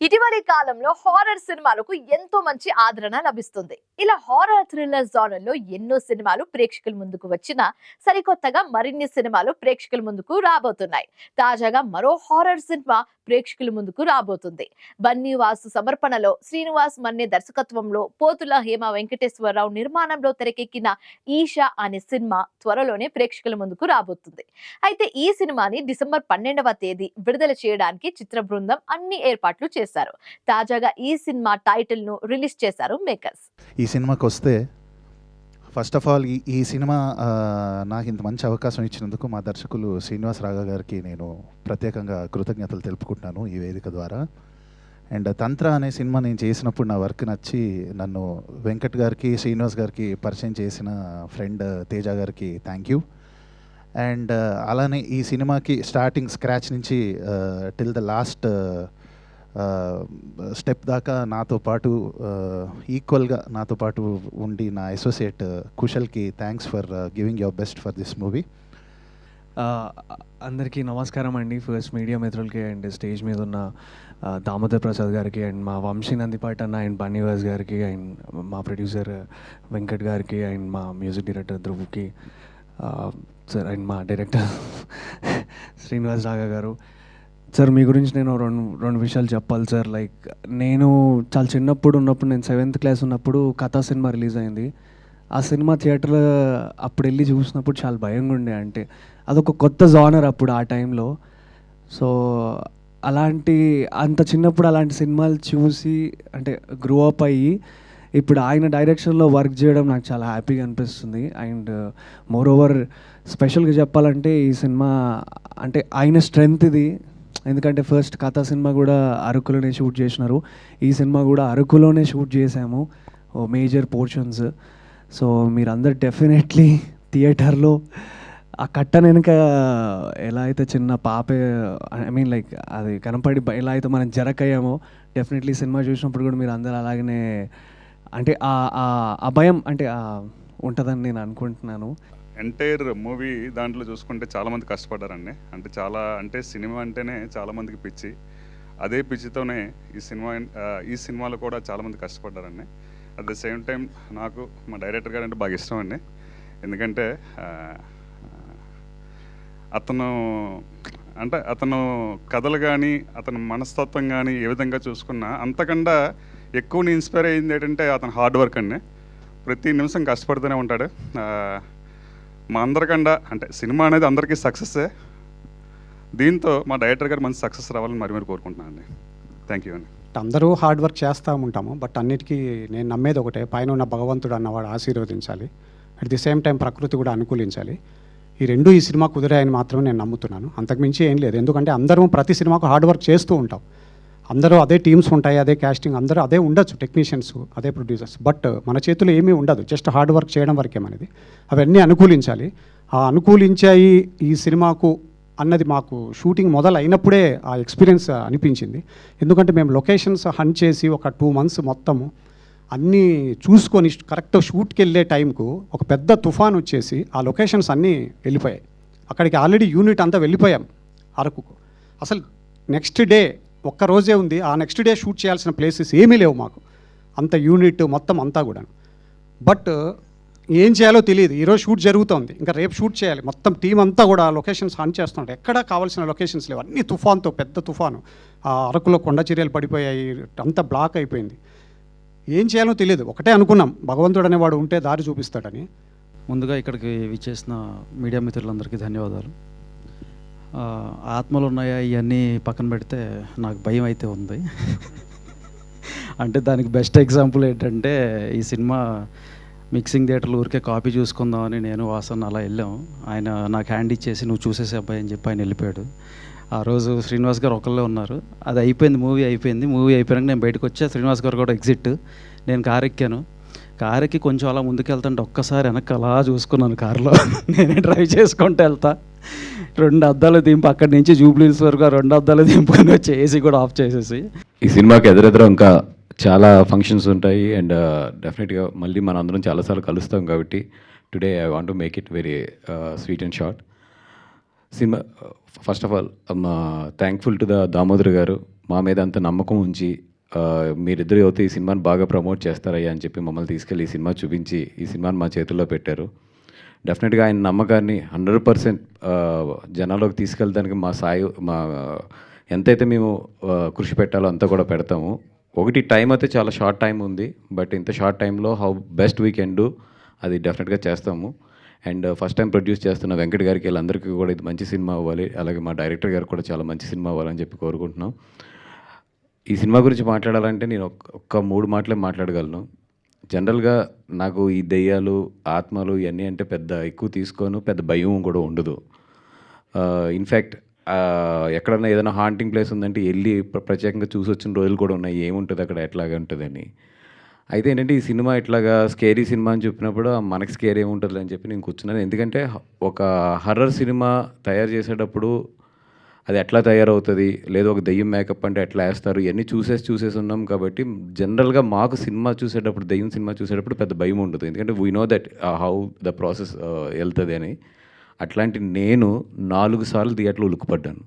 ఇటీవలి కాలంలో హారర్ సినిమాలకు ఎంతో మంచి ఆదరణ లభిస్తుంది. ఇలా హారర్ థ్రిల్లర్ జోనర్లో ఎన్నో సినిమాలు ప్రేక్షకుల ముందుకు వచ్చినా సరికొత్తగా మరిన్ని సినిమాలు ప్రేక్షకుల ముందుకు రాబోతున్నాయి. తాజాగా మరో హారర్ సినిమా ప్రేక్షకుల ముందుకు రాబోతుంది. బన్నీ వాసు సమర్పణలో శ్రీనివాస్ మన్నే దర్శకత్వంలో పోతుల హేమ వెంకటేశ్వరరావు నిర్మాణంలో తెరకెక్కిన ఈషా అనే సినిమా త్వరలోనే ప్రేక్షకుల ముందుకు రాబోతుంది. అయితే ఈ సినిమాని డిసెంబర్ పన్నెండవ తేదీ విడుదల చేయడానికి చిత్ర బృందం అన్ని ఏర్పాట్లు చేశారు. తాజాగా ఈ సినిమా టైటిల్ను రిలీజ్ చేశారు మేకర్స్. ఈ సినిమాకి వస్తే ఫస్ట్ ఆఫ్ ఆల్ ఈ ఈ సినిమా నాకు ఇంత మంచి అవకాశం ఇచ్చినందుకు మా దర్శకులు శ్రీనివాస్ రాఘ గారికి నేను ప్రత్యేకంగా కృతజ్ఞతలు తెలుపుకుంటున్నాను ఈ వేదిక ద్వారా. అండ్ తంత్ర అనే సినిమా నేను చేసినప్పుడు నా వర్క్ నచ్చి నన్ను వెంకట్ గారికి శ్రీనివాస్ గారికి పరిచయం చేసిన ఫ్రెండ్ తేజ గారికి థ్యాంక్ యూ అండ్ అలానే ఈ సినిమాకి స్టార్టింగ్ స్క్రాచ్ నుంచి టిల్ ద లాస్ట్ స్టెప్ దాకా నాతో పాటు ఈక్వల్గా నాతో పాటు ఉండి నా associate కుశల్కి thanks for giving your best for this movie. అందరికీ నమస్కారం అండి. ఫస్ట్ మీడియా మిత్రులకి అండ్ స్టేజ్ మీద ఉన్న దామోదర్ ప్రసాద్ గారికి అండ్ మా వంశీ నందిపాట అన్న అండ్ బన్నీవాస్ గారికి అండ్ మా ప్రొడ్యూసర్ వెంకట్ గారికి అండ్ మా మ్యూజిక్ డైరెక్టర్ ధ్రువ్కి సార్ అండ్ మా డైరెక్టర్ శ్రీనివాస్ రాగా గారు. సార్ మీ గురించి నేను రెండు రెండు విషయాలు చెప్పాలి సార్. లైక్ నేను చాలా చిన్నప్పుడు ఉన్నప్పుడు నేను సెవెంత్ క్లాస్ ఉన్నప్పుడు కథా సినిమా రిలీజ్ అయింది. ఆ సినిమా థియేటర్లో అప్పుడు వెళ్ళి చూసినప్పుడు చాలా భయంగా ఉండే అంటే అదొక కొత్త జానర్ అప్పుడు ఆ టైంలో. సో అలాంటి అంత చిన్నప్పుడు అలాంటి సినిమాలు చూసి అంటే గ్రో అప్ అయ్యి ఇప్పుడు ఆయన డైరెక్షన్లో వర్క్ చేయడం నాకు చాలా హ్యాపీగా అనిపిస్తుంది. అండ్ మోర్ ఓవర్ స్పెషల్గా చెప్పాలంటే ఈ సినిమా అంటే ఆయన స్ట్రెంగ్త్ ఇది. ఎందుకంటే ఫస్ట్ కథ సినిమా కూడా అరకులోనే షూట్ చేసినారు. ఈ సినిమా కూడా అరకులోనే షూట్ చేసాము. ఓ మేజర్ పోర్షన్స్. సో మీరందరు డెఫినెట్లీ థియేటర్లో ఆ కట్టను వెనుక ఎలా అయితే చిన్న పాపే ఐ మీన్ లైక్ అది కనపడి ఎలా అయితే మనం జరకయ్యామో డెఫినెట్లీ సినిమా చూసినప్పుడు కూడా మీరు అందరూ అలాగనే అంటే ఆ భయం అంటే ఉంటుందని నేను అనుకుంటున్నాను. ఎంటైర్ మూవీ దాంట్లో చూసుకుంటే చాలామంది కష్టపడ్డారండి. అంటే చాలా అంటే సినిమా అంటేనే చాలామందికి పిచ్చి. అదే పిచ్చితోనే ఈ సినిమా ఈ సినిమాలో కూడా చాలామంది కష్టపడ్డారండి. అట్ ద సేమ్ టైం నాకు మా డైరెక్టర్ గారు అంటే బాగా ఇష్టం అండి. ఎందుకంటే అతను అంటే అతను కథలు కానీ అతని మనస్తత్వం కానీ ఏ విధంగా చూసుకున్నా అంతకన్నా ఎక్కువ ఇన్స్పైర్ అయింది ఏంటంటే అతను హార్డ్ వర్క్ అండి. ప్రతి నిమిషం కష్టపడుతూనే ఉంటాడు. మా అందరికన్నా అంటే సినిమా అనేది అందరికీ సక్సెస్సే. దీంతో మా డైరెక్టర్ గారు మంచి సక్సెస్ రావాలని మరి మరి కోరుకుంటున్నాను అండి థ్యాంక్ యూ అండి. అందరూ హార్డ్ వర్క్ చేస్తూ ఉంటాము బట్ అన్నిటికీ నేను నమ్మేది ఒకటే పైన ఉన్న భగవంతుడు అన్నవాడు ఆశీర్వదించాలి అట్ ది సేమ్ టైం ప్రకృతి కూడా అనుకూలించాలి. ఈ రెండు ఈ సినిమా కుదిరాయని మాత్రమే నేను నమ్ముతున్నాను. అంతకుమించి ఏం లేదు. ఎందుకంటే అందరం ప్రతి సినిమాకు హార్డ్ వర్క్ చేస్తూ ఉంటాం. అందరూ అదే టీమ్స్ ఉంటాయి అదే క్యాస్టింగ్ అందరూ అదే ఉండొచ్చు టెక్నీషియన్స్ అదే ప్రొడ్యూసర్స్ బట్ uh, మన చేతిలో ఏమీ ఉండదు. జస్ట్ హార్డ్ వర్క్ చేయడం వరకే మనది. అవన్నీ అనుకూలించాలి. ఆ అనుకూలించాయి ఈ సినిమాకు అన్నది మాకు షూటింగ్ మొదలు అయినప్పుడే ఆ ఎక్స్పీరియన్స్ అనిపించింది. ఎందుకంటే మేము లొకేషన్స్ హంట్ చేసి ఒక టూ మంత్స్ మొత్తము అన్నీ చూసుకొని కరెక్ట్ షూట్కి వెళ్ళే టైంకు ఒక పెద్ద తుఫాన్ వచ్చేసి ఆ లొకేషన్స్ అన్నీ వెళ్ళిపోయాయి. అక్కడికి ఆల్రెడీ యూనిట్ అంతా వెళ్ళిపోయాం అరకుకు. అసలు నెక్స్ట్ డే ఒక్క రోజే ఉంది. ఆ నెక్స్ట్ డే షూట్ చేయాల్సిన ప్లేసెస్ ఏమీ లేవు మాకు. అంత యూనిట్ మొత్తం అంతా కూడా బట్ ఏం చేయాలో తెలియదు. ఈరోజు షూట్ జరుగుతోంది. ఇంకా రేపు షూట్ చేయాలి. మొత్తం టీం అంతా కూడా లొకేషన్స్ హన్ చేస్తున్నారు. ఎక్కడా కావాల్సిన లొకేషన్స్ లేవు. అన్ని తుఫాన్తో పెద్ద తుఫాను. ఆ అరకులో కొండ చర్యలు పడిపోయాయి. అంతా బ్లాక్ అయిపోయింది. ఏం చేయాలో తెలియదు. ఒకటే అనుకున్నాం. భగవంతుడు అనేవాడు ఉంటే దారి చూపిస్తాడని. ముందుగా ఇక్కడికి విచ్చేసిన మీడియా మిత్రులందరికీ ధన్యవాదాలు. ఆత్మలు ఉన్నాయా ఇవన్నీ పక్కన పెడితే నాకు భయం అయితే ఉంది. అంటే దానికి బెస్ట్ ఎగ్జాంపుల్ ఏంటంటే ఈ సినిమా మిక్సింగ్ థియేటర్లు ఊరికే కాపీ చూసుకుందామని నేను వాసన్ అలా వెళ్ళాం. ఆయన నాకు హ్యాండ్ ఇచ్చేసి నువ్వు చూసేసే అబ్బాయి అని చెప్పి ఆయన వెళ్ళిపోయాడు. ఆ రోజు శ్రీనివాస్ గారు ఒకళ్ళే ఉన్నారు. అది అయిపోయింది మూవీ అయిపోయింది. మూవీ అయిపోయాక నేను బయటకు వచ్చా శ్రీనివాస్ గారు కూడా ఎగ్జిట్ నేను కారు ఎక్కాను. కారు ఎక్కి కొంచెం అలా ముందుకెళ్తుంటే ఒక్కసారి వెనక్కి అలా చూసుకున్నాను కారులో. నేనే డ్రైవ్ చేసుకుంటూ వెళ్తా. రెండు అద్దాలు దింపు అక్కడి నుంచి జూబ్లీస్ వరకు ఆ రెండు అద్దాలు దింపుకొని వచ్చి ఏసీ కూడా ఆఫ్ చేసేసి. ఈ సినిమాకి ఎదురెదురు ఇంకా చాలా ఫంక్షన్స్ ఉంటాయి అండ్ డెఫినెట్గా uh, మళ్ళీ మన అందరం చాలాసార్లు కలుస్తాం కాబట్టి today I want to make it very sweet and short cinema first of all thankful to the Damodar garu. మా మీద అంత నమ్మకం ఉంచి uh, మీరిద్దరు అయితే ఈ సినిమాని బాగా ప్రమోట్ చేస్తారయ్యా అని చెప్పి మమ్మల్ని తీసుకెళ్ళి ఈ సినిమా చూపించి ఈ సినిమాని మా చేతుల్లో పెట్టారు. డెఫినెట్గా ఆయన నమ్మకాన్ని హండ్రెడ్ పర్సెంట్ జనాల్లోకి తీసుకెళ్ళడానికి మా సాయి మా ఎంతైతే మేము కృషి పెట్టాలో అంతా కూడా పెడతాము. ఒకటి టైం అయితే చాలా షార్ట్ టైం ఉంది. బట్ ఇంత షార్ట్ టైంలో how best we can do అది డెఫినెట్గా చేస్తాము. అండ్ ఫస్ట్ టైం ప్రొడ్యూస్ చేస్తున్న వెంకట్ గారికి వీళ్ళందరికీ కూడా ఇది మంచి సినిమా అవ్వాలి. అలాగే మా డైరెక్టర్ గారు కూడా చాలా మంచి సినిమా అవ్వాలని చెప్పి కోరుకుంటున్నాం. ఈ సినిమా గురించి మాట్లాడాలంటే నేను ఒక్క మూడు మాటలే మాట్లాడగలను. జనరల్గా నాకు ఈ దెయ్యాలు ఆత్మలు ఇవన్నీ అంటే పెద్ద ఎక్కువ తీసుకోను పెద్ద భయం కూడా ఉండదు. ఇన్ఫ్యాక్ట్ ఎక్కడన్నా ఏదైనా హాంటింగ్ ప్లేస్ ఉందంటే వెళ్ళి ప్రత్యేకంగా చూసి వచ్చిన రోజులు కూడా ఉన్నాయి. ఏముంటుంది అక్కడ? ఎట్లాగా ఉంటుందని. అయితే ఏంటంటే ఈ సినిమా ఇట్లాగా స్కేరీ సినిమా అని చెప్పినప్పుడు మనకి స్కేర్ ఏముంటుంది అని చెప్పి నేను కూర్చున్నాను. ఎందుకంటే ఒక హర్రర్ సినిమా తయారు చేసేటప్పుడు అది ఎట్లా తయారవుతుంది? లేదా ఒక దెయ్యం మేకప్ అంటే ఎట్లా వేస్తారు? ఇవన్నీ చూసేసి చూసేసి ఉన్నాం కాబట్టి జనరల్గా మాకు సినిమా చూసేటప్పుడు దెయ్యం సినిమా చూసేటప్పుడు పెద్ద భయం ఉంటుంది ఎందుకంటే we know that how the process వెళ్తుంది అని. అట్లాంటి నేను నాలుగు సార్లు థియేటర్లో ఉలుక్కుపడ్డాను.